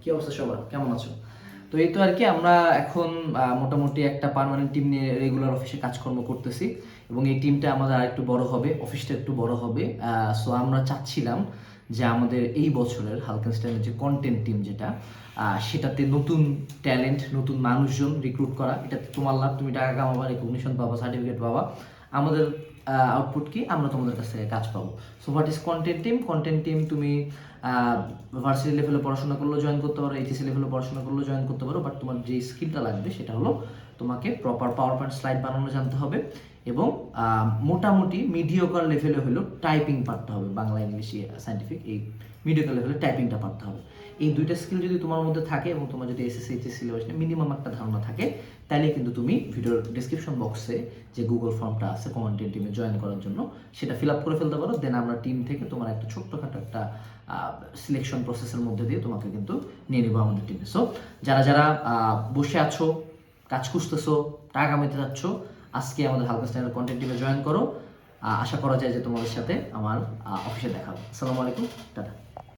কি অবস্থা সবার? কেমন আছো? তো এই তো আর কি, আমরা এখন মোটামুটি একটা পার্মানেন্ট টিম নিয়ে রেগুলার অফিসে কাজকর্ম করতেছি এবং এই টিমটা আমাদের আরেকটু বড় হবে অফিসটা একটু বড় হবে। সো আমরা চাচ্ছিলাম যে আমাদের এই বছরের হালকেনস্টাইনের যে কন্টেন্ট টিম যেটা সেটাতে নতুন ট্যালেন্ট নতুন মানুষজন রিক্রুট করা এটা তোমার লাভ, তুমি টাকা কামাবা রেকগনিশন পাবা সার্টিফিকেট পাবা। আমাদের আউটপুট কি? আমরা তোমাদের কাছ থেকে কাজ পাবো। So what is content team content team তুমি ভার্সিটি লেভেলে পড়াশোনা করলেও জয়েন করতে পারো এইচএসি লেভেলে পড়াশোনা করলেও জয়েন করতে পারো বাট তোমার যে স্কিলটা লাগবে সেটা হলো তোমাকে প্রপার পাওয়ার পয়েন্ট স্লাইড বানানো জানতে হবে এবং মোটামুটি মিডিওকার লেভেলে হলো টাইপিং পারতে হবে, বাংলা ইংলিশ সাইন্টিফিক এই মিডিওকার লেভেলে টাইপিংটা পারতে হবে। এই দুইটা স্কিল যদি তোমার মধ্যে থাকে এবং তোমার যদি এসএসসি এইচএসসি সিলেবাস নিয়ে মিনিমাম একটা ধারণা থাকে তাহলে কিন্তু তুমি ভিডিওর ডিসক্রিপশন বক্সে যে গুগল ফর্মটা আছে কমেন্টের টিমে জয়েন করার জন্য, সেটা ফিল আপ করে ফেলতে পারো। দেন আমরা টিম থেকে তোমার একটা ছোট্টখাটো একটা সিলেকশন প্রসেসের মধ্যে দিয়ে তোমাকে কিন্তু নিয়ে নেব আমাদের টিমে সো যারা যারা বসে আছো, কাজ খুঁজতেছো, টাকা কামাইতে যাচ্ছ আজকে আমাদের হালকা স্ট্যান্ডার্ড কন্টেন্ট টিমে জয়েন করো। আশা করা যায় যে তোমাদের সাথে আমার অফিসে দেখা আসসালামু আলাইকুম, টাটা।